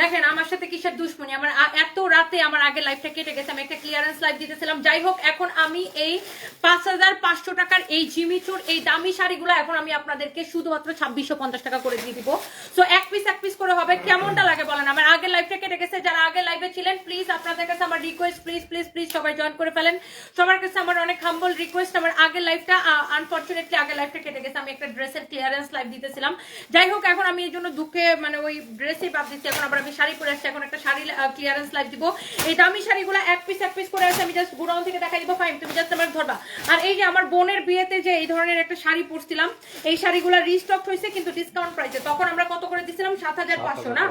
দেখেন, আমার সাথে কিসের দুশ্মনী? আমার এত রাতে আমার আগে লাইফটা কেটে গেছে, আমি একটা ক্লিয়ারেন্স লাইভ দিতেছিলাম। যাই হোক, এখন আমি এই পাঁচ হাজার পাঁচশো টাকার এই জিমিচুর এই দামি শাড়িগুলো এখন আমি আপনাদেরকে শুধুমাত্র ছাব্বিশশো পঞ্চাশ টাকা করে দিয়ে দিব। সো এক পিস এক পিস করে হবে। কেমনটা লাগে বলেন? আমার আগের লাইফটা কেটে গেছে। যারা আগে লাইভে ছিলেন প্লিজ আপনাদের কাছে আমার রিকোয়েস্ট প্লিজ প্লিজ প্লিজ সবাই জয়েন করে ফেলেন। সবার কাছে আমার অনেক হাম্বল রিকোয়েস্ট আমার আগের লাইফটা আনফর্চুনেটলি আগের লাইফটা কেটে গেছে। আমি একটা ড্রেসের ক্লিয়ারেন্স লাইফ দিতেছিলাম। যাই হোক, এখন আমি এই জন্য দুঃখে মানে ওই ড্রেসই বাদ দিচ্ছি। এখন আবার আমি শাড়ি পরে আসছি এখন একটা শাড়ি ক্লিয়ারেন্স লাইভ দিব। এই দামি শাড়িগুলো এক পিস এক পিস করে আছে আমি জাস্ট গুডাউন থেকে দেখাই দিব। ফাইন তুমি জাস্ট আমার ধরবা। আর এই যে আমার বোনের বিয়েতে যে এই ধরনের একটা শাড়ি পরছিলাম এই শাড়িগুলো রিস্টক হয়েছে কিন্তু ডিসকাউন্ট প্রাইসে তখন আমরা কত করে দিছিলাম? সাত হাজার পাঁচশো না?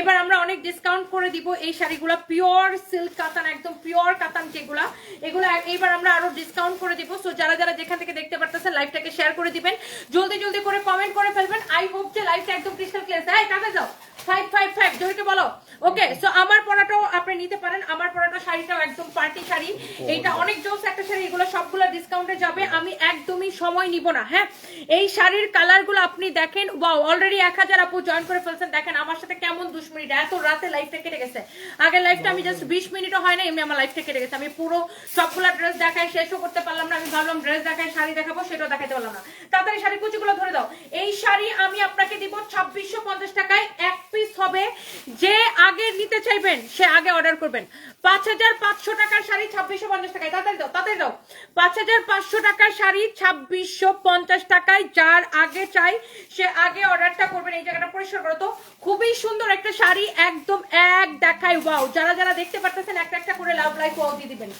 এবার আমরা অনেক ডিসকাউন্ট করে দিব এই শাড়িগুলো পিওর সিল্ক কাতান একদম পিওর কাতান যেগুলা। এগুলো এইবার আমরা আরও ডিসকাউন্ট করে দিব। সো যারা যারা যেখান থেকে দেখতে পারতেছেন লাইভটাকে শেয়ার করে দিবেন। জলদি জলদি করে কমেন্ট করে ফেলবেন। আই হোপ যে লাইভটা একদম ক্রিস্টাল ক্লিয়ার হ্যাঁ কাকে যাও। ফাইভ ফাইভ ফাইভ জয়কে বলো। ওকে সো আমার পরাটাও আপনি নিতে পারেন। আমার পরাটা শাড়িটাও একদম পার্টি শাড়ি। এইটা অনেক জোস একটা শাড়ি, এগুলো সবগুলো ডিসকাউন্টে যাবে। আমি একদমই সময় নিব না হ্যাঁ? এই শাড়ির কালারগুলো আপনি দেখেন ওয়াও অলরেডি এক হাজার আপু জয়েন করে ফেলছেন। দেখেন আমার সাথে কেমন দুশ্মনীটা এত রাতে লাইফটা কেটে গেছে। আগের লাইফটা আমি জাস্ট বিশ মিনিটও হয় না এমনি আমার লাইফটা কেটে গেছে। আমি পুরো সবগুলা ড্রেস দেখায় শেষও করতে পারলাম না। আমি ভাবলাম ড্রেস দেখায় শাড়ি দেখাবো, সেটাও দেখাতে পারলাম না। তাড়াতাড়ি শাড়ি কুচিগুলো ধরে দাও। এই শাড়ি আমি আপনাকে দিব ছাব্বিশশো পঞ্চাশ টাকায়। এক পিস হবে যে আগে নিতে চাইবেন, সে আগে অর্ডার করবেন। পাঁচ হাজার পাঁচশো টাকার শাড়ি ছাব্বিশশো পঞ্চাশ টাকায়। তাড়াতাড়ি দাও তাড়াতাড়ি দাও। পাঁচ হাজার পাঁচশো টাকার শাড়ি ছাব্বিশশো পঞ্চাশ টাকায়, যার আগে চাই, সে আগে অর্ডারটা করবেন। এই জায়গাটা পরিষ্কার করো তো। খুবই সুন্দর একটা শাড়ি, একদম এক দেখায় ওয়াও যারা যারা দেখতে পারতেছেন, একটা একটা করে লাভ লাইফ ওয়াও দিয়ে দিবেন।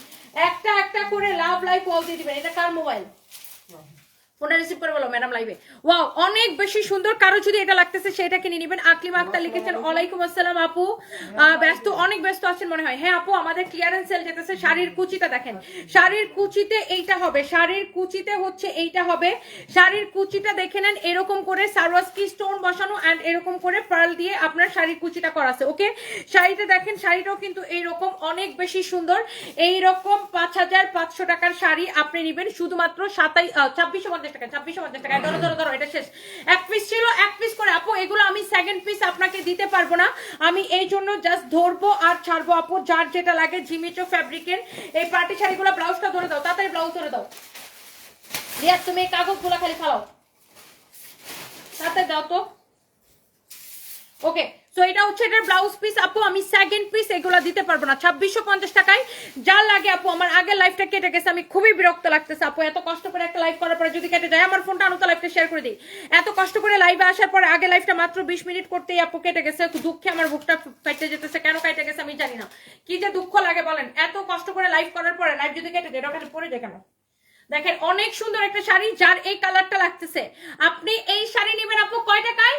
একটা একটা করে লাভ লাইফ ওয়াও দিয়ে দিবেন। এটা কার মোবাইল ফোনটা রিসিভ করে বলো ম্যাডাম লাইভে ওয়াও অনেক বেশি সুন্দর কারও যদি এটা লাগতেছে সেটা কিনে আকলিম আক্তার লিখেছেন, ওয়ালাইকুম আসসালাম আপু। ব্যস্ত, অনেক ব্যস্ত আছেন মনে হয়। হ্যাঁ আপু, আমাদের ক্লিয়ারেন্স সেল যেতেছে, শাড়ির কুচিটা দেখেন। শাড়ির কুচিতে এইটা হবে, শাড়ির কুচিতে হচ্ছে এইটা হবে। শাড়ির কুচিটা দেখে নেন, এরকম করে সারওয়াস্কি স্টোন বসানো এন্ড এরকম করে পার্ল দিয়ে আপনার শাড়ির কুচিটা করা আছে ওকে শাড়িটা দেখেন, শাড়িটাও কিন্তু এইরকম অনেক বেশি সুন্দর। এইরকম পাঁচ হাজার পাঁচশো টাকার শাড়ি আপনি নেবেন, শুধুমাত্র সাতাই ছাব্বিশশো পঞ্চাশ টাকা, ছাব্বিশশো পঞ্চাশ টাকা, ধরো ধরো ধরো, এটা শেষ। এক পিস ছিল, এক পিস করে। আপু, এগুলো আমি সেকেন্ড পিস আপনাকে দিতে পারব না। আমি এই জন্য জাস্ট ধরবো আর ছাড়বো। আপু, যার যেটা লাগে, ঝিমিচো ফ্যাব্রিকের এই পার্টি শাড়িগুলো, ব্লাউজটা ধরে দাও, তাড়াতাড়ি ব্লাউজ ধরে দাও। রিয়াজ তুমি এই কাগজগুলো খালি ফালাও। তাড়াতাড়ি দাও তো। ওকে তো এটা হচ্ছে এটার ব্লাউজ পিস আপু, আমি সেকেন্ড পিস এগুলো দিতে পারব না। ছাব্বিশশো পঞ্চাশ টাকায়। যা লাগে, আপু, আমার আগের লাইফটা কেটে গেছে। আমি খুবই বিরক্ত লাগতেছে, আপু। এত কষ্ট করে একটা লাইভ করার পরে যদি কেটে যায়, আমার ফোনটা আনুতা লাইফটা শেয়ার করে দিই। এত কষ্ট করে লাইভে আসার পরে আগে লাইফটা মাত্র বিশ মিনিট করতেই, আপু, কেটে গেছে। দুঃখে আমার বুকটা কেটে যেতেছে। কেন কেটে গেছে আমি জানি না। কি যে দুঃখ লাগে বলেন। এত কষ্ট করে লাইভ করার পরে লাইভ যদি কেটে যায় ওখানে পড়ে যায় কেন? দেখেন, অনেক সুন্দর একটা শাড়ি, যার এই কালারটা লাগতেছে। আপনি এই শাড়ি নেবেন, আপু, কয় টাকায়?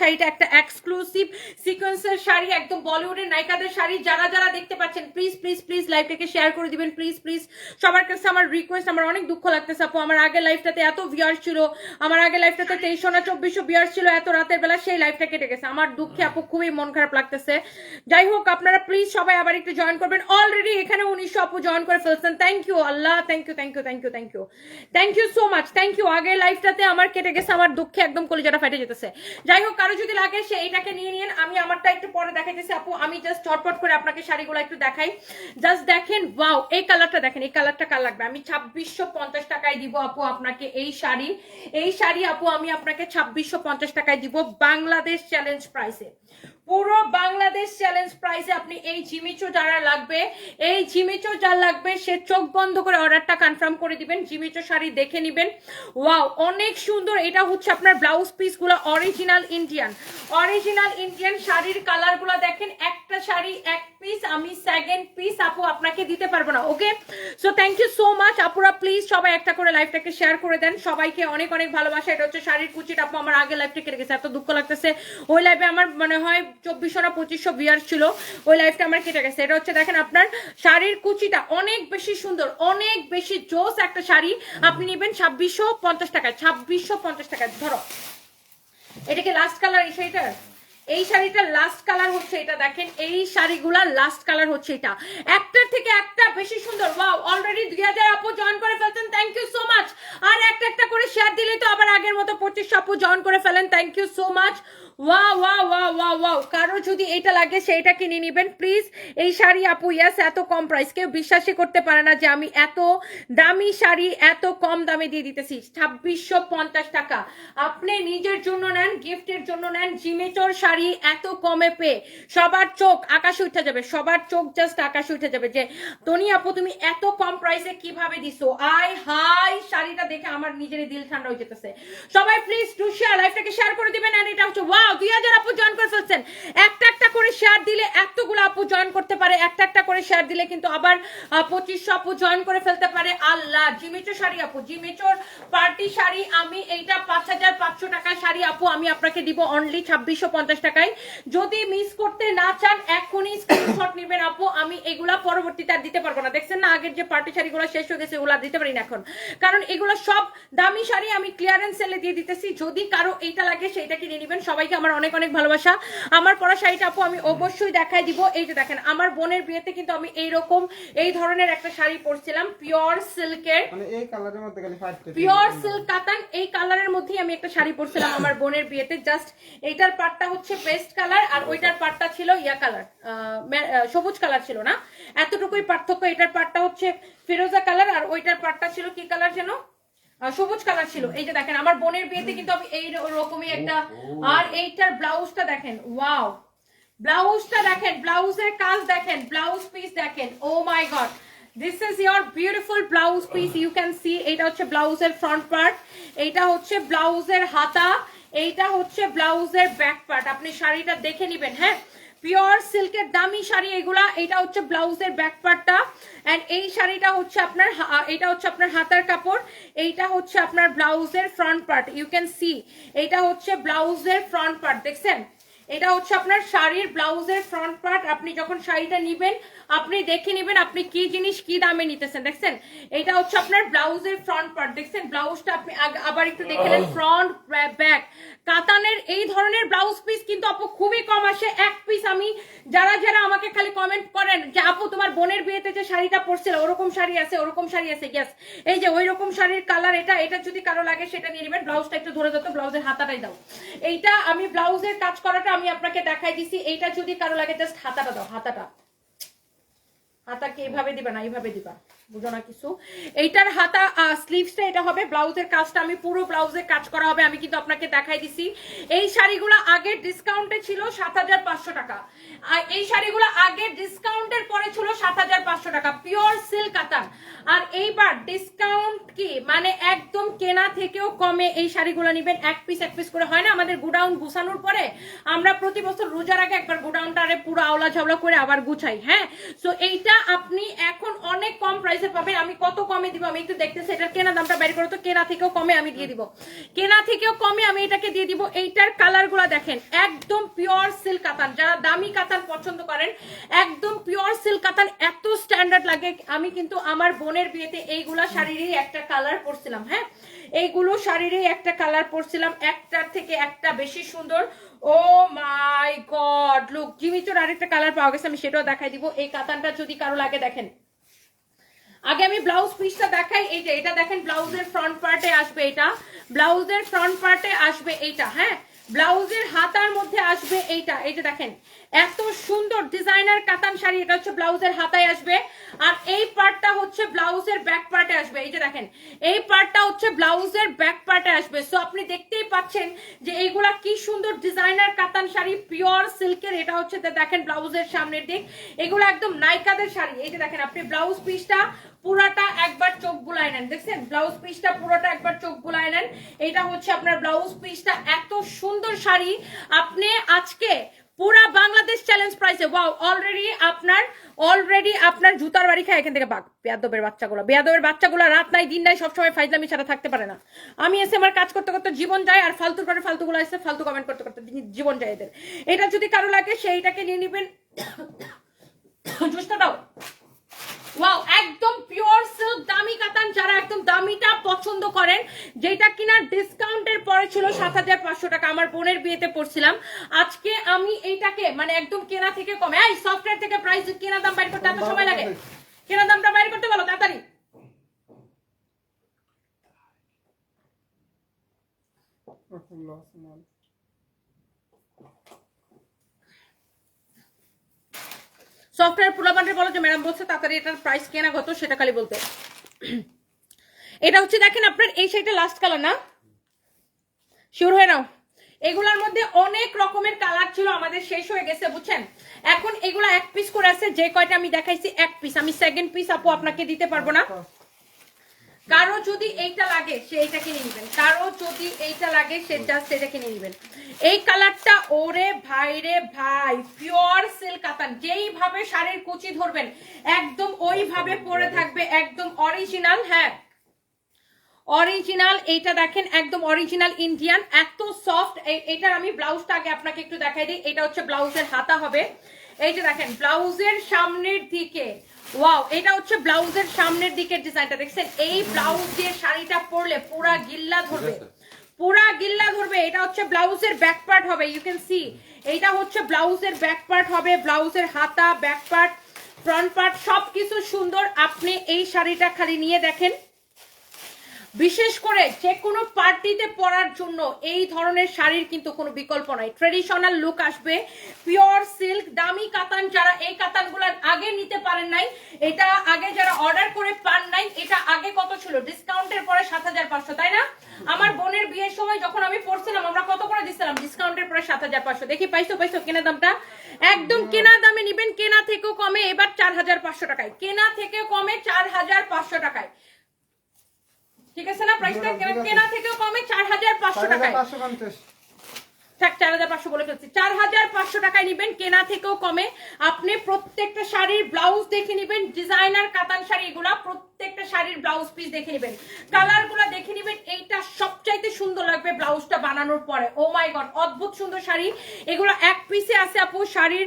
শাড়িটা একটা এক্সক্লুসিভ সিকোয়েন্সের শাড়ি, একদম বলিউডের নায়িকাদের শাড়ি। যারা যারা দেখতে পাচ্ছেন প্লিজ প্লিজ প্লিজ লাইভটাকে শেয়ার করে দিবেন প্লিজ প্লিজ সবার কাছে আমার রিকোয়েস্ট আমার অনেক দুঃখ লাগতেছে আপু। আমার আগের লাইফটাতে এত ভিউয়ার ছিল, আমার আগের লাইফটাতে তেইশশো না চব্বিশশো ভিউয়ার ছিল, এত রাতের বেলা সেই লাইফটা কেটে গেছে। আমার দুঃখে আপু, খুবই মন খারাপ লাগতেছে। যাই হোক, আপনারা প্লিজ সবাই আবার একটু জয়েন করবেন। অলরেডি এখানে উনিশশো আপু জয়েন করে ফেলছেন। Thank you Allah. Thank you thank you thank you thank you thank you so much thank you আগের লাইফটাতে আমার কেটে গেছে, আমার দুঃখে একদম কলিজাটা ফেটে যেতেছে। যাই হোক কারও যদি লাগে, সে এইটাকে নিয়ে নিন আমি আমারটা একটু পরে দেখাইতেছি। আপু, আমি জাস্ট চটপট করে আপনাকে শাড়িগুলো একটু দেখাই। জাস্ট দেখেন ওয়াও এই কালারটা দেখেন, এই কালারটা কার লাগবে? আমি ছাব্বিশশো পঞ্চাশ টাকায় দিব আপু আপনাকে এই শাড়ি। এই শাড়ি আপু, আমি আপনাকে ছাব্বিশশো পঞ্চাশ টাকায় দিব বাংলাদেশ চ্যালেঞ্জ প্রাইসে পুরো বাংলাদেশ চ্যালেঞ্জ প্রাইসে আপনি এই জিমিচো যারা লাগবে। এই জিমিচো যার লাগবে, সে চোখ বন্ধ করে অর্ডারটা কনফার্ম করে দিবেন জিমিচো শাড়ি দেখে নিবেন। ওয়াও অনেক সুন্দর। এটা হচ্ছে আপনার ব্লাউজ পিসগুলো অরিজিনাল ইন্ডিয়ান অরিজিনাল ইন্ডিয়ান শাড়ির কালারগুলো দেখেন, একটা শাড়ি এক পিস আমি সেকেন্ড পিস আপু আপনাকে দিতে পারব না okay so thank you so much আপুরা প্লিজ সবাই একটা করে লাইভটাকে শেয়ার করে দেন। সবাইকে অনেক অনেক ভালোবাসা। এটা হচ্ছে শাড়ির কুচিটা আপু আমার আগে লাইভটা কেটে গেছে এত দুঃখ লাগতেছে। ওই লাইভে আমার মনে হয় চব্বিশশো না পঁচিশশো বিয়ার ছিল। ওই লাইফটা আমার কেটে গেছে। এটা হচ্ছে দেখেন আপনার শাড়ির কুচিটা অনেক বেশি সুন্দর, অনেক বেশি জোস একটা শাড়ি। আপনি নেবেন ছাব্বিশশো পঞ্চাশ টাকায়, ছাব্বিশশো পঞ্চাশ টাকায়। ধরো, এটা লাস্ট কালার এই শাড়িটার? এই শাড়িটার লাস্ট কালার হচ্ছে এটা। দেখেন, এই শাড়িগুলার লাস্ট কালার হচ্ছে এটা। একটার থেকে একটা বেশি সুন্দর। ওয়াও অলরেডি দুই হাজার আপু জয়েন করে ফেলছেন। থ্যাংক ইউ সো মাচ আর একটা একটা করে শেয়ার দিলে তো আবার আগের মতো পঁচিশশো আপু জয়েন করে ফেলেন। থ্যাংক ইউ সো মাচ ওয়া ওয়া ওয়া ওয়া ওয়াও। কারও যদি এটা লাগে, সেইটা কিনে নিবেন। প্লিজ এই শাড়ি আপু ইয়াস এত কম প্রাইস কেউ বিশ্বাসই করতে পারে না যে আমি এত দামি শাড়ি, এত কম দামে দিয়ে দিতেছি। ছাব্বিশশো পঞ্চাশ টাকা। আপনি নিজের জন্য নেন গিফটের জন্য নেন। জিমেচর শাড়ি এত কমে পেয়ে সবার চোখ আকাশে উঠে যাবে। সবার চোখ জাস্ট আকাশে উঠে যাবে যে তনি আপু, তুমি এত কম প্রাইসে কীভাবে দিছো? আই হাই শাড়িটা দেখে আমার নিজেরই দিল ঠান্ডা হয়ে যেতেছে। সবাই প্লিজ টু শেয়ার লাইফটাকে শেয়ার করে দিবেন আর এটা হচ্ছে ওয়াও দুই হাজার আপু জয়েন করে ফেলছেন। একটা একটা করে শেয়ার দিলে এতগুলো আপু জয়েন করতে পারে, একটা একটা করে শেয়ার দিলে কিন্তু আবার পঁচিশশো আপু জয়েন করে ফেলতে পারে। আল্লাহ জিমেচো শাড়ি আপু, জিমেচোর পার্টি শাড়ি, আমি এইটা পাঁচ হাজার পাঁচশো টাকার শাড়ি আপু, আমি আপনাকে দিব অনলি ছাব্বিশশো পঞ্চাশ টাকায়। যদি মিস করতে না চান, এখনই স্ক্রিনশট নেবেন আপু, আমি এগুলা পরবর্তীতে আর দিতে পারব না। দেখছেন না, আগের যে পার্টি শাড়িগুলো শেষ হয়ে গেছে ওগুলা দিতে পারি না এখন। কারণ এগুলো সব দামি শাড়ি আমি ক্লিয়ারেন্স সেলে দিয়ে দিতেছি। যদি কারও এইটা লাগে, সেইটা কিনে নেবেন। সবাইকে আমার অনেক অনেক ভালোবাসা। আমার পরা শাড়িটা আপু আমি অবশ্যই দেখাই দিব। এই যে দেখেন আমার বোনের বিয়েতে কিন্তু আমি এইরকম এই ধরনের একটা শাড়ি পরছিলাম পিওর সিল্কের মানে এই পিওর সিল্ক কাতান এই কালারের মধ্যেই আমি একটা শাড়ি পরছিলাম আমার বোনের বিয়েতে। জাস্ট এইটার পাটটা হচ্ছে পেস্ট কালার আর ওইটার পাটটা ছিল ইয়া কালার সবুজ কালার ছিল না। এতটুকুই পার্থক্য। এটার পাটটা হচ্ছে ফিরোজা কালার আর ওইটার পাটটা ছিল কি কালার যেন? সবুজ কালার ছিল। এই যে দেখেন আমার বোনের বিয়েতে কিন্তু আমি এই রকমই একটা আর এইটার ব্লাউজটা দেখেন ওয়াও ব্লাউজটা দেখেন ব্লাউজের কাজ দেখেন ব্লাউজ পিস দেখেন ও my god this is your beautiful blouse piece you can see এটা হচ্ছে ব্লাউজের ফ্রন্ট পার্ট এইটা হচ্ছে ব্লাউজের হাতা এইটা হচ্ছে ব্লাউজের ব্যাক পার্ট আপনি শাড়িটা দেখে নেবেন হ্যাঁ? পিওর সিল্কের দামি শাড়ি এগুলা, এটা হচ্ছে ব্লাউজের ব্যাক পার্টটা এন্ড এই শাড়িটা হচ্ছে আপনার এটা হচ্ছে আপনার হাতার কাপড়, এইটা হচ্ছে আপনার ব্লাউজের front part you can see এটা হচ্ছে ব্লাউজের ফ্রন্ট পার্ট দেখছেন? এটা হচ্ছে আপনার শাড়ির ব্লাউজের ফ্রন্ট পার্ট আপনি যখন শাড়িটা নিবেন আপনি দেখে নিবেন আপনি কি জিনিস কি দামে নিতেছেন দেখছেন? এটা হচ্ছে আপনার ব্লাউজের ফ্রন্ট পার্ট দেখছেন? ব্লাউজটা আপনি আবার একটু দেখে নেন ফ্রন্ট ব্যাক কাতানের এই ধরনের ব্লাউজ পিস কিন্তু আপু খুবই কম আসে এক পিস আমি যারা যারা আমাকে খালি কমেন্ট করেন যে আপু তোমার বোনের বিয়েতে যে শাড়িটা পরছিল ওরকম শাড়ি আছে ওরকম শাড়ি আছে ইয়েস এই যে ওই রকম শাড়ির কালার এটা এটা যদি কারও লাগে সেটা নিয়ে নেবেন ব্লাউজটা একটু ধরে যেত ব্লাউজের হাতাটাই দাও। এইটা আমি ব্লাউজের কাজ করাটা আমি আপনাকে দেখাই দিছি এইটা যদি কারও লাগে জাস্ট হাতাটা দাও হাতাটা। হাতাকে এইভাবে দিবা না, এইভাবে দিবা। বুঝো না কিছু? এইটার হাতা স্লিভসটা এটা হবে, ব্লাউজের কাজটা আমি পুরো ব্লাউজের কাজ করা হবে, আমি কিন্তু আপনাকে দেখাই দিছি। এই শাড়িগুলো আগের ডিসকাউন্টে ছিল সাত হাজার পাঁচশো টাকা। এই শাড়িগুলো আগের ডিসকাউন্টের পরে ছিল সাত হাজার পাঁচশো টাকা। পিওর সিল্ক কাতান। আর এইবার ডিসকাউন্ট কি? মানে একদম কেনা থেকেও কমে এই শাড়িগুলো নেবেন। এক পিস এক পিস করে, হয় না? আমাদের গুডাউন গুছানোর পরে আমরা প্রতি বছর রোজার আগে একবার গুডাউনটা আরে পুরো আওলা ঝাওলা করে আবার গুছাই হ্যাঁ? সো এইটা আপনি এখন অনেক কম প্রাইসে পাবেন। আমি কত কমে দিব আমি একটু দেখতেছি। এটার কেনা দামটা বের করো তো। কেনা থেকেও কমে আমি দিয়ে দিব। কেনা থেকেও কমে আমি এটাকে দিয়ে দিব। এইটার কালারগুলো দেখেন। একদম পিওর সিল্ক কাতান। যারা দামি কাতান পছন্দ করেন, একদম পিওর সিল্ক কাতান। এত স্ট্যান্ডার্ড লাগে। আমি কিন্তু আমার বোনের বিয়েতে এইগুলা শাড়িরই একটা কালার পরছিলাম হ্যাঁ? এইগুলো শাড়িরই একটা কালার পরছিলাম একটার থেকে একটা বেশি সুন্দর। ও মাই গড লুক জিমিচোর আরেকটা কালার পাওয়া গেছে, আমি সেটাও দেখাই দিব। এই কাতানটা যদি কারও লাগে, দেখেন। আগে আমি ব্লাউজ পিসটা দেখাই, এই যে এটা দেখেন ব্লাউজের ফ্রন্ট পার্টে আসবে এটা। ব্লাউজের ফ্রন্ট পার্টে আসবে এইটা হ্যাঁ? ব্লাউজের হাতার মধ্যে আসবে এইটা এইটা দেখেন, এত সুন্দর ডিজাইনার কাতান শাড়ি, এটা হচ্ছে ব্লাউজের হাতায় আসবে। আর এই পার্টটা হচ্ছে ব্লাউজের ব্যাক পার্টে আসবে। এই যে দেখেন, এই পার্টটা হচ্ছে ব্লাউজের ব্যাক পার্টে আসবে। সো আপনি দেখতেই পাচ্ছেন যে এইগুলা কি সুন্দর ডিজাইনার কাতান শাড়ি পিওর সিল্কের এটা হচ্ছে দেখেন ব্লাউজের সামনের দিক। এগুলো একদম নাইকাদের শাড়ি। এই যে দেখেন, আপনি ব্লাউজ পিসটা পুরাটা একবার চোখ বুলায় নেন। দেখছেন? ব্লাউজ পিসটা পুরোটা একবার চোখ বুলায় নেন। এটা হচ্ছে আপনার ব্লাউজ পিসটা এত সুন্দর শাড়ি। আপনি আজকে পুরা বাংলাদেশ চ্যালেঞ্জ প্রাইসে ওয়াও অলরেডি আপনার অলরেডি আপনার জুতার বাড়ি খায় এখান থেকে বাঘ। বেয়াদবের বাচ্চাগুলো। বেয়াদবের বাচ্চাগুলো রাত নাই, দিন নাই, সবসময় ফাইজলামি ছাড়া থাকতে পারে না। আমি এসে আমার কাজ করতে করতে জীবন যায় আর ফালতু পরে ফালতুগুলো এসে ফালতু কমেন্ট করতে করতে জীবন যায় এদের। এটা যদি কারও লাগে, সেইটাকে নিয়ে নিবেন। জুসটা দাও। ওয়াও একদম পিওর সিল্ক দামি কাতান যারা একদম দামিটা পছন্দ করেন যেটা কিনা ডিসকাউন্টের পরে ছিল সাত হাজার পাঁচশো টাকা আমার বোনের বিয়েতে পড়ছিলাম। আজকে আমি এইটাকে মানে একদম কেনা থেকে কমে এই সফটওয়্যার থেকে প্রাইস কেনা দাম বাইর করতে এত সময় লাগে। কেনা দামটা বাইর করতে বলো তাড়াতাড়ি। সফটওয়্যার পুলাবান্ডে বলো যে ম্যাডাম বলছে তাড়াতাড়ি এটার প্রাইস কেনা কত, সেটা খালি বলতে। এটা হচ্ছে দেখেন আপনার, এই শাড়িটা লাস্ট কালার না? শিওর হয়ে নাও। এগুলার মধ্যে অনেক রকমের কালার ছিল, আমাদের শেষ হয়ে গেছে, বুঝছেন? এখন এগুলা এক পিস করে আছে, যে কয়টা আমি দেখাইছি, এক পিস আমি সেকেন্ড পিস আপু, আপনাকে দিতে পারব না। কারও যদি এইটা লাগে, সে এইটা কিনে নেবেন। কারও যদি এইটা লাগে, সে জাস্ট এটা কিনে নেবেন। এই কালারটা ওরে ভাই রে ভাই পিওর সিল্ক কাতান যেইভাবে শাড়ির কুচি ধরবেন, একদম ওইভাবে পরে থাকবে, একদম অরিজিনাল হ্যাঁ। অরিজিনাল এইটা দেখেন, একদম অরিজিনাল ইন্ডিয়ান এত সফট এটার আমি ব্লাউজটা আগে আপনাকে একটু দেখাই দিই। এটা হচ্ছে ব্লাউজের হাতা হবে। এই যে দেখেন ব্লাউজের সামনের দিকে। ওয়াও এটা হচ্ছে ব্লাউজের সামনের দিকের ডিজাইনটা। দেখছেন এই ব্লাউজ দিয়ে শাড়িটা পরলে পুরা গিল্লা ধরবে। পুরা গিল্লা ধরবে এটা হচ্ছে ব্লাউজের ব্যাক পার্ট হবে ইউ ক্যান সি এইটা হচ্ছে ব্লাউজের ব্যাক পার্ট হবে ব্লাউজের হাতা ব্যাক পার্ট ফ্রন্ট পার্ট সবকিছু সুন্দর। আপনি এই শাড়িটা খালি নিয়ে দেখেন। বিশেষ করে যে কোনো পার্টিতে পরার জন্য এই ধরনের শাড়ির কিন্তু কোনো বিকল্প নাই। ট্রেডিশনাল লুক আসবে পিওর সিল্ক দামি কাতান যারা এই কাতানগুলার আগে নিতে পারেন নাই, এটা আগে যারা অর্ডার করে পান নাই, এটা আগে কত ছিল? ডিসকাউন্টের পরে সাত হাজার পাঁচশো, তাই না? আমার বোনের বিয়ের সময় যখন আমি পড়ছিলাম, আমরা কত করে দিছিলাম? ডিসকাউন্টের পরে সাত হাজার পাঁচশো। দেখি, পাইছো পাইছো, কেনা দামটা? একদম কেনা দামে নিবেন, কেনা থেকেও কমে এবার চার হাজার পাঁচশো টাকায়। কেনা থেকে কমে চার হাজার পাঁচশো টাকায়। ঠিক আছে না? প্রাইসটা কেনা থেকেও কমে চার হাজার পাঁচশো টাকায়। থাক চার হাজার পাঁচশো বলে ফেলছি। চার হাজার পাঁচশো টাকায় নিবেন কেনা থেকেও কমে। আপনি প্রত্যেকটা শাড়ির ব্লাউজ দেখে নিবেন ডিজাইনার কাতান শাড়ি এগুলা প্রত্যেকটা শাড়ির ব্লাউজ পিস দেখে নিবেন। কালারগুলা দেখে নিবেন এইটা সবচাইতে সুন্দর লাগবে ব্লাউজটা বানানোর পরে। ও মাই গড অদ্ভুত সুন্দর শাড়ি। এগুলো এক পিসে আছে আপু শাড়ির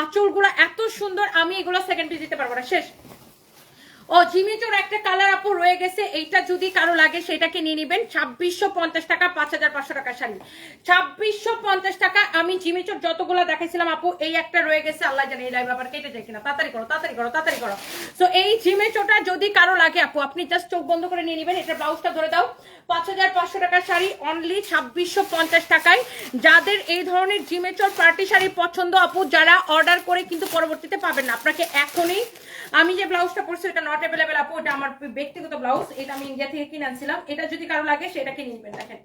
আঁচলগুলা এত সুন্দর আমি এগুলো সেকেন্ড পিস দিতে পারব না। শেষ। ও জিমিচোর একটা কালার আপু রয়ে গেছে, এইটা যদি কারও লাগে সেটাকে নিয়ে নেবেন। ছাব্বিশশো পঞ্চাশ টাকা, পাঁচ হাজার পাঁচশো টাকা শাড়ি। ছাব্বিশশো পঞ্চাশ টাকা, আমি জিমিচোর যতগুলো দেখেছিলাম আপু, এই একটা রয়ে গেছে। আল্লাহ জানি এই লাইভ আবার কেটে যায় কিনা। তাড়াতাড়ি করো তাড়াতাড়ি করো তাড়াতাড়ি করো। তো এই জিমিচোটা যদি কারও লাগে আপু, আপনি জাস্ট চোখ বন্ধ করে নিয়ে নেবেন। এটা ব্লাউজটা ধরে দাও। পাঁচ হাজার পাঁচশো টাকার শাড়ি অনলি ছাব্বিশশো পঞ্চাশ টাকায়। যাদের এই ধরনের পার্টি পছন্দ, আপু, যারা অর্ডার করে কিন্তু পরবর্তীতে পাবেন না। আপনাকে এখনই, আমি যে ব্লাউজটা এটা নট অ্যাভেলেবেল আপু আমার ব্যক্তিগত ব্লাউজ এটা আমি ইন্ডিয়া থেকে কিনে আনছিলাম। এটা যদি কারও লাগে, সেটাকে নেবেন, দেখেন।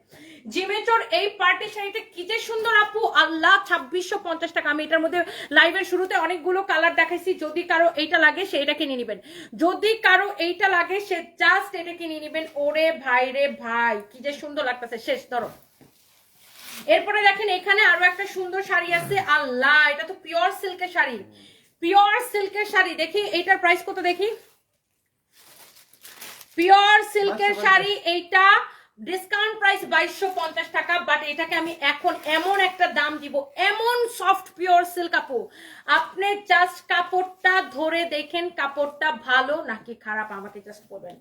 জিমেচোর এই পার্টি শাড়িটা কি যে সুন্দর আপু আল্লাহ ছাব্বিশশো পঞ্চাশ টাকা। আমি এটার মধ্যে লাইভের শুরুতে অনেকগুলো কালার দেখাইছি। যদি কারও এইটা লাগে সেটাকে নিয়ে নেবেন। যদি কারও এইটা লাগে সে জাস্ট এটাকে নিয়ে নেবেন। ওরে ভাই রে ভাই কি যে সুন্দর লাগতেছে। শেষ ধরো। এরপরে দেখেন এখানে আরও একটা সুন্দর শাড়ি আছে। আল্লাহ এটা তো পিওর সিল্কের শাড়ি। পিওর সিল্কের শাড়ি। দেখি এইটার প্রাইস কত দেখি? পিওর সিল্কের শাড়ি এইটা ডিসকাউন্ট প্রাইস বাইশশো পঞ্চাশ টাকা বাট এটাকে আমি এখন এমন একটা দাম দিব, এমন সফট পিওর সিল্ক কাপড়। আপনি জাস্ট কাপড়টা ধরে দেখেন, কাপড়টা ভালো নাকি খারাপ, আমাকে জাস্ট বলবেন।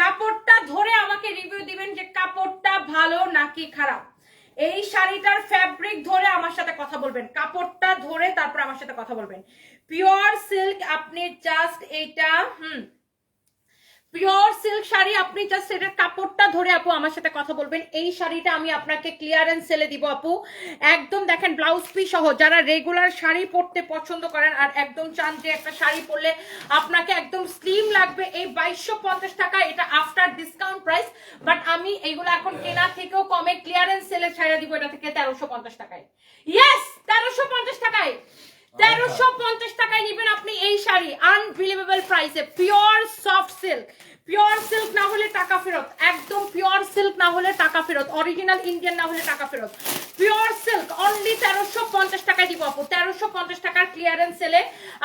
কাপড়টা ধরে আমাকে রিভিউ দিবেন যে কাপড়টা ভালো নাকি খারাপ। এই শাড়িটার ফ্যাব্রিক ধরে আমার সাথে কথা বলবেন, কাপড়টা ধরে তারপর আমার সাথে কথা বলবেন। পিওর সিল্ক আপনি জাস্ট এইটা হুম পিওর সিল্ক শাড়ি, আপনি জাস্ট এটার কাপড়টা ধরে আপু আমার সাথে কথা বলবেন। এই শাড়িটা আমি আপনাকে ক্লিয়ারেন্স সেলে দিব আপু। একদম দেখেন ব্লাউজ পিস সহ, যারা রেগুলার শাড়ি পরতে পছন্দ করেন আর একদম চান যে একটা শাড়ি পরলে আপনাকে একদম স্লিম লাগবে, এই বাইশশো পঞ্চাশ টাকা, এটা আফটার ডিসকাউন্ট প্রাইস বাট আমি এইগুলো এখন কেনা থেকেও কমে ক্লিয়ারেন্স সেলে ছাড়া দিব, এটা থেকে তেরোশো পঞ্চাশ টাকায়। ইয়েস তেরোশো পঞ্চাশ টাকায়। তেরোশো পঞ্চাশ টাকায় নিবেন আপনি এই শাড়ি আনবিলিভেবল প্রাইসে pure soft silk pure silk না হলে টাকা ফেরত, একদম পিওর সিল্ক না হলে টাকা ফেরত অরিজিনাল ইন্ডিয়ান না হলে টাকা ফেরত। পিওর সিল্ক অনলি তেরোশো পঞ্চাশ টাকায় দিব আপু, তেরোশো পঞ্চাশ টাকার ক্লিয়ারেন্স সেলে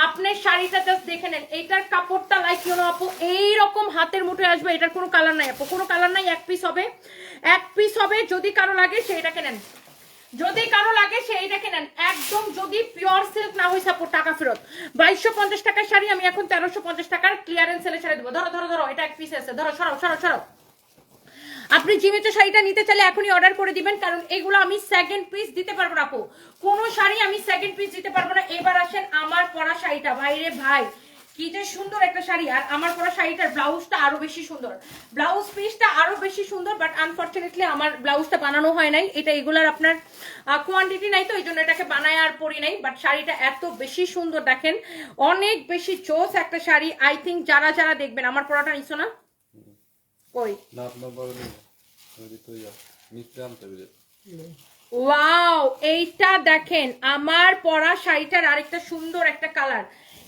আপনি শাড়িটা জাস্ট দেখে নেন। এইটার কাপড়টা লাইক ইউনো আপু, এইরকম হাতের মুঠে আসবে, এটার কোনো কালার নাই আপু, কোনো কালার নাই, এক পিস হবে। এক পিস হবে, যদি কারও লাগে, সেইটাকে নেন। যদি কারও লাগে সে এইটাকে নেন। একদম যদি পিওর সিল্ক না হয়েছে সাপোর্ট টাকা ফেরত। বাইশশো পঞ্চাশ টাকার শাড়ি আমি এখন তেরোশো পঞ্চাশ টাকার ক্লিয়ারেন্স সেলে ছেড়ে দেবো। ধরো ধরো ধরো, এটা এক পিস আছে। ধরো সরো সরো সরো আপনি জিমিত শাড়িটা নিতে চাইলে এখনই অর্ডার করে দিবেন, কারণ এগুলো আমি সেকেন্ড পিস দিতে পারব না আপু। কোনো শাড়ি আমি সেকেন্ড পিস দিতে পারব না। এবার আসেন আমার পরা শাড়িটা। ভাইরে ভাই কি যে সুন্দর একটা শাড়ি। আর আমার পরা শাড়িটার ব্লাউজটা আরও বেশি সুন্দর। ব্লাউজ পিসটা আরও বেশি সুন্দর বাট আনফর্চুনেটলি আমার ব্লাউজটা বানানো হয় নাই। এটা এগুলার আপনার কোয়ান্টিটি নাই তো এই জন্য এটাকে বানায় আর পরি নাই। বাট শাড়িটা এত বেশি সুন্দর দেখেন। অনেক বেশি জোস একটা শাড়ি। আই থিঙ্ক যারা যারা দেখবেন আমার পরাটা নিছো না? কই? ওয়াও এইটা দেখেন আমার পরা শাড়িটার আরেকটা সুন্দর একটা কালার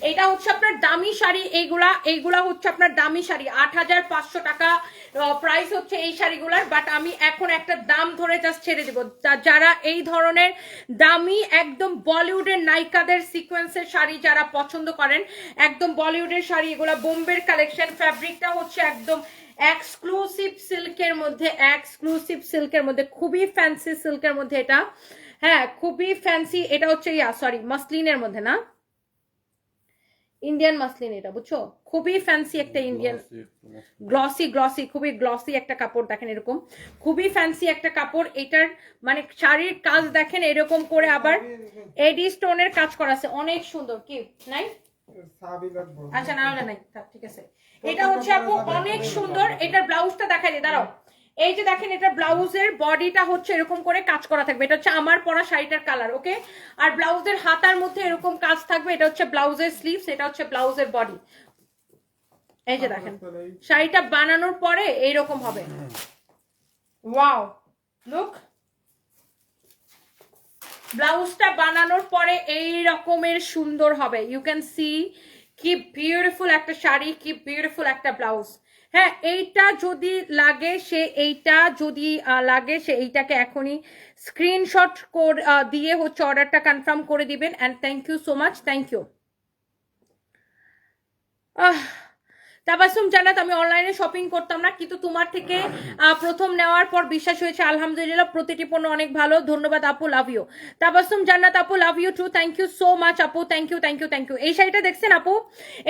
এটা হচ্ছে আপনার দামি শাড়ি, এইগুলা এইগুলা হচ্ছে আপনার দামি শাড়ি। আট হাজার পাঁচশো টাকা প্রাইস হচ্ছে এই শাড়িগুলার বাট আমি এখন একটা দাম ধরে জাস্ট ছেড়ে দিব। যারা এই ধরনের দামি, একদম বলিউডের নায়িকাদের সিকোয়েন্সের শাড়ি যারা পছন্দ করেন, একদম বলিউডের শাড়ি, এগুলা বোম্বের কালেকশন ফ্যাব্রিকটা হচ্ছে একদম এক্সক্লুসিভ সিল্কের মধ্যে এক্সক্লুসিভ সিল্কের মধ্যে, খুবই ফ্যান্সি সিল্কের মধ্যে এটা। হ্যাঁ খুবই ফ্যান্সি এটা হচ্ছে ইয়া সরি মসলিনের মধ্যে না? ইন্ডিয়ান মাসলিন এটা বুঝছ? খুবই ফ্যান্সি একটা ইন্ডিয়ান গ্লসি গ্লসি খুবই গ্লসি একটা কাপড় দেখেন এরকম। খুবই ফ্যান্সি একটা কাপড় এটার মানে শাড়ির কাজ দেখেন এরকম করে আবার এডি স্টোনের কাজ করা আছে। অনেক সুন্দর কি? নাই? আচ্ছা না হলে নাই। ঠিক আছে। এটা হচ্ছে আপু অনেক সুন্দর। এটার ব্লাউজটা দেখাই দিই দাঁড়াও। এই যে দেখেন, এটা ব্লাউজের বডিটা হচ্ছে এরকম করে কাজ করা থাকবে। এটা হচ্ছে আমার পরা শাড়িটার কালার ওকে আর ব্লাউজের হাতার মধ্যে এরকম কাজ থাকবে, এটা হচ্ছে ব্লাউজের স্লিভস এটা হচ্ছে ব্লাউজের বডি এই যে দেখেন, শাড়িটা বানানোর পরে এইরকম হবে। ওয়াও লুক ব্লাউজটা বানানোর পরে এই রকমের সুন্দর হবে। ইউ ক্যান সি কি বিউটিফুল একটা শাড়ি, কি বিউটিফুল একটা ব্লাউজ। হ্যাঁ এইটা যদি লাগে, সে এইটা যদি লাগে, সে এইটাকে এখনই স্ক্রিনশট দিয়ে হচ্ছে অর্ডারটা কনফার্ম করে দিবেন। And thank you so much thank you Tabassum Jannat আমি অনলাইনে শপিং করতাম না, কিন্তু তোমার থেকে প্রথম নেওয়ার পর বিশ্বাস হয়েছে, আলহামদুলিল্লাহ, প্রতিটি পণ্য অনেক ভালো। ধন্যবাদ, আপু লাভ ইউ তাবাসুম, জান্নাত, আপু love you too thank you so much আপু thank you thank you thank you এই শাড়িটা দেখছেন আপু?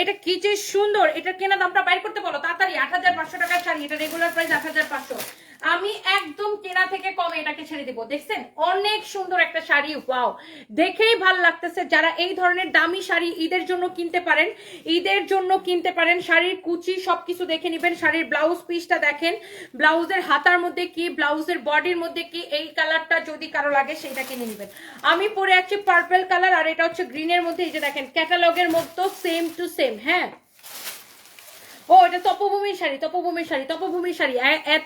এটা কি যে সুন্দর, এটা কেনা দামটা বাইর করতে বলো, তাড়াতাড়ি। আট হাজার পাঁচশো টাকার শাড়ি, এটা রেগুলার প্রাইস আট হাজার পাঁচশো। আমি একদম কেনা থেকে কমে এটাকে ছেড়ে দিব। দেখছেন? অনেক সুন্দর একটা শাড়ি, ওয়াও। দেখেই ভালো লাগতেছে যারা এই ধরনের দামি শাড়ি ঈদের জন্য কিনতে পারেন, ঈদের জন্য কিনতে পারেন। শাড়ির কুচি সবকিছু দেখে নেবেন। শাড়ির ব্লাউজ পিসটা দেখেন। ব্লাউজের হাতার মধ্যে কি, ব্লাউজের বডির মধ্যে কি, এই কালারটা যদি কারও লাগে সেইটা কিনে নেবেন। আমি পরে আছি পার্পল কালার আর এটা হচ্ছে গ্রিনের মধ্যে। এই যে দেখেন ক্যাটালগের মতো সেম টু সেম হ্যাঁ? ও, এটা তপভূমির শাড়ি তপভূমির শাড়ি তপভূমির শাড়ি।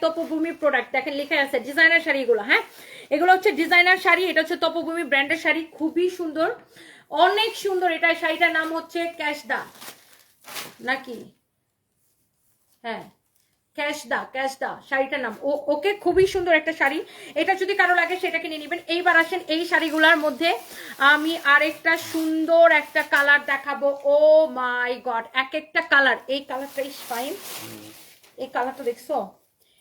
তপভূমির প্রোডাক্ট দেখেন লেখা আছে ডিজাইনার শাড়ি এগুলো হ্যাঁ? এগুলো হচ্ছে ডিজাইনার শাড়ি, এটা হচ্ছে তপভূমি ব্র্যান্ডের শাড়ি, খুবই সুন্দর, অনেক সুন্দর। এটা শাড়িটার নাম হচ্ছে ক্যাশদা। নাকি? হ্যাঁ। ক্যাশদা ক্যাশদা শাড়িটার নাম। ও, ওকে খুবই সুন্দর একটা শাড়ি। এটা যদি কারও লাগে, সেটাকে নিয়ে নেবেন। এইবার আসেন এই শাড়িগুলোর মধ্যে। আমি আরেকটা সুন্দর একটা কালার দেখাবো। ও মাই গড, এক একটা কালার। এই কালারটা ইস ফাইন। এই কালারটা দেখছ?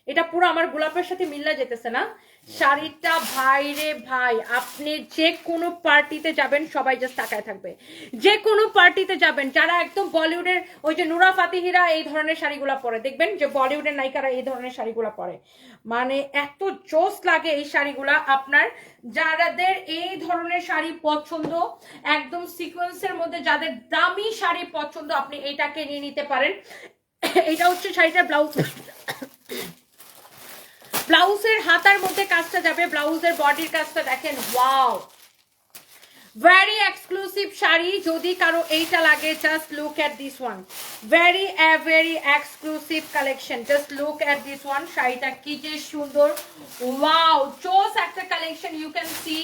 এটা পুরো আমার গোলাপের সাথে মিল্লা যেতেছে না। শাড়িটা ভাই রে ভাই, আপনি যে কোনো পার্টিতে যাবেন, সবাই জাস্ট তাকায় থাকবে। যে কোনো পার্টিতে যাবেন, যারা একদম বলিউডের ওই যে নুরা ফাতিহিরা এই ধরনের শাড়িগুলো পরে, দেখবেন যে বলিউডের নায়িকারা এই ধরনের শাড়িগুলো পরে। মানে এত জোস লাগে এই শাড়িগুলা, আপনার যাদের এই ধরনের শাড়ি পছন্দ, একদম সিকোয়েন্সের মধ্যে যাদের দামি শাড়ি পছন্দ, আপনি এইটাকে নিয়ে নিতে পারেন। এটা হচ্ছে শাড়িটার ব্লাউজ ব্লাউজের হাতার মধ্যে কাজটা যাবে, ব্লাউজের বডির কাজটা দেখেন ওয়াও ভেরি এক্সক্লুসিভ শাড়ি, যদি কারও এইটা লাগে just look at this one very very exclusive collection just look at this one শাড়িটা কি যে সুন্দর ওয়াও চোস একটা collection you can see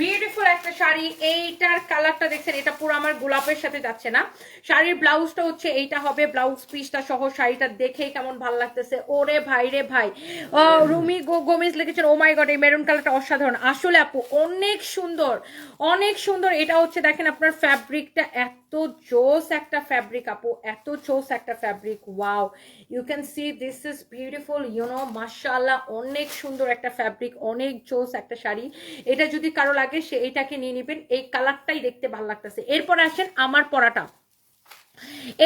beautiful একটা শাড়ি। এইটার কালারটা দেখছেন, এটা পুরো আমার গোলাপের সাথে যাচ্ছে না। শাড়ির ব্লাউজটা হচ্ছে এইটা হবে ব্লাউজ পিসটা সহ শাড়িটা দেখেই কেমন ভালো লাগতেছে। ওরে ভাই রে ভাই। রুমি গো, গোমিজ লিখেছেন ও মাই গড এই মেরুন কালারটা অসাধারণ। আসলে আপু, অনেক সুন্দর অনেক সুন্দর। এটা হচ্ছে দেখেন আপনার ফ্যাব্রিকটা এত জোস একটা ফ্যাব্রিক আপু, এত জোস একটা fabric wow you can see this is beautiful you know মাশাআল্লাহ, অনেক সুন্দর একটা ফ্যাব্রিক অনেক জোস একটা শাড়ি। এটা যদি কারও লাগে সে এটাকে নিয়ে নেবেন, এই কালারটাই দেখতে ভালো লাগতেছে। এরপর আসেন আমার পরাটা।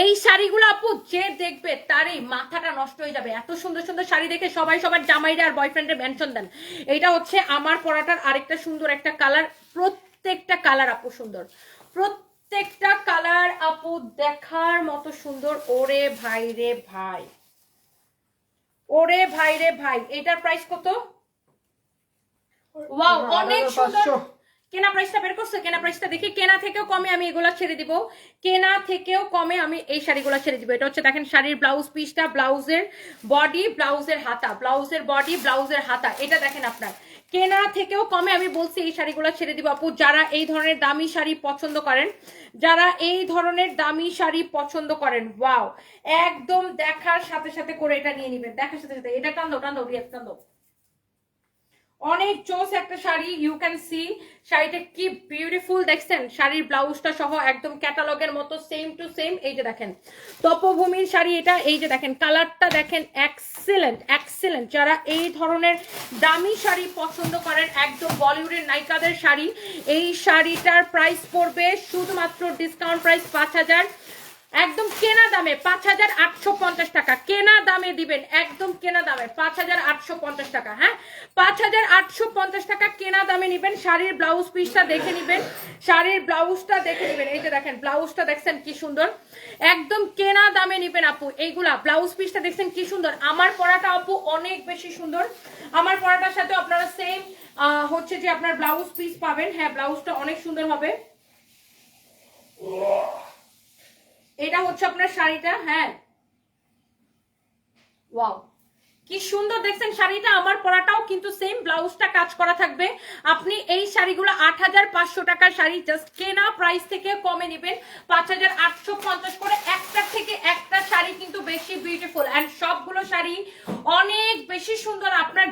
এই শাড়িগুলো আপু, যে দেখবে তারই মাথাটা নষ্ট হয়ে যাবে। এত সুন্দর সুন্দর শাড়ি দেখে সবাই সবার জামাইরা আর বয়ফ্রেন্ডের মেনশন দেন। এটা হচ্ছে আমার পরাটার আরেকটা সুন্দর একটা কালার। প্রত্যেকটা কালার আপু সুন্দর। প্রত্যেকটা কালার আপু দেখার মতো সুন্দর। ওরে ভাই রে ভাই। ওরে ভাই রে ভাই, এটার প্রাইস কত? ওয়াও অনেক সুন্দর কেনা প্রাইসটা বের করছে? কেনা প্রাইসটা দেখি কেনা থেকেও কমে আমি এগুলা ছেড়ে দিব। কেনা থেকেও কমে আমি এই শাড়িগুলো ছেড়ে দিব। এটা হচ্ছে দেখেন শাড়ির ব্লাউজ পিসটা ব্লাউজের বডি ব্লাউজের হাতা। ব্লাউজের বডি ব্লাউজের হাতা। এটা দেখেন আপনার। কেনা থেকেও কমে আমি বলছি এই শাড়িগুলো ছেড়ে দিব। আপু যারা এই ধরনের দামি শাড়ি পছন্দ করেন যারা এই ধরনের দামি শাড়ি পছন্দ করেন ওয়াও একদম দেখার সাথে সাথে করে এটা নিয়ে নিবেন। দেখার সাথে সাথে। এটা টান দাও টান দাও রিয়াজ টান দাও। অনেক চোস একটা শাড়ি ইউ ক্যান সি শাড়িটা কি বিউটিফুল দেখছেন? শাড়ির ব্লাউজটা সহ একদম ক্যাটালগের মতো সেম টু সেম এই যে দেখেন। তপভূমির শাড়ি এটা, এই যে দেখেন কালারটা দেখেন এক্সিলেন্ট এক্সিলেন্ট যারা এই ধরনের দামি শাড়ি পছন্দ করেন, একদম বলিউডের নায়িকাদের শাড়ি, এই শাড়িটার প্রাইস পড়বে শুধুমাত্র ডিসকাউন্ট প্রাইস পাঁচ হাজার। একদম কেনা দামে পাঁচ হাজার আটশো পঞ্চাশ টাকা। কেনা দামে দিবেন একদম কেনা দামে পাঁচ হাজার আটশো পঞ্চাশ টাকা হ্যাঁ? পাঁচ হাজার আটশো পঞ্চাশ টাকা কেনা দামে নিবেন, শাড়ির ব্লাউজ পিসটা দেখে নিবেন, শাড়ির ব্লাউজটা দেখে নিবেন। এই যে দেখেন ব্লাউজটা দেখছেন কি সুন্দর? একদম কেনা দামে নিবেন আপু, এইগুলা ব্লাউজ পিসটা দেখছেন কি সুন্দর? আমার পরাটা আপু অনেক বেশি সুন্দর। আমার পরাটার সাথে আপনারা সেম হচ্ছে যে আপনার ব্লাউজ পিস পাবেন। হ্যাঁ ব্লাউজটা অনেক সুন্দর হবে। এটা হচ্ছে আপনার শাড়িটা হ্যাঁ। ওয়াও কি সুন্দর দেখছেন শাড়িটা, আমার পরাটাও কিন্তু সেম ব্লাউজটা কাজ করা থাকবে। আপনি এই শাড়িগুলো আট হাজার পাঁচশো টাকার শাড়ি জাস্ট কেনা প্রাইস থেকে কমে নেবেন। পাঁচ হাজার আটশো পঞ্চাশ করে একটা থেকে একটা শাড়ি কিন্তু বেশি বিউটিফুল অ্যান্ড সবগুলো শাড়ি অনেক বেশি সুন্দর, আপনার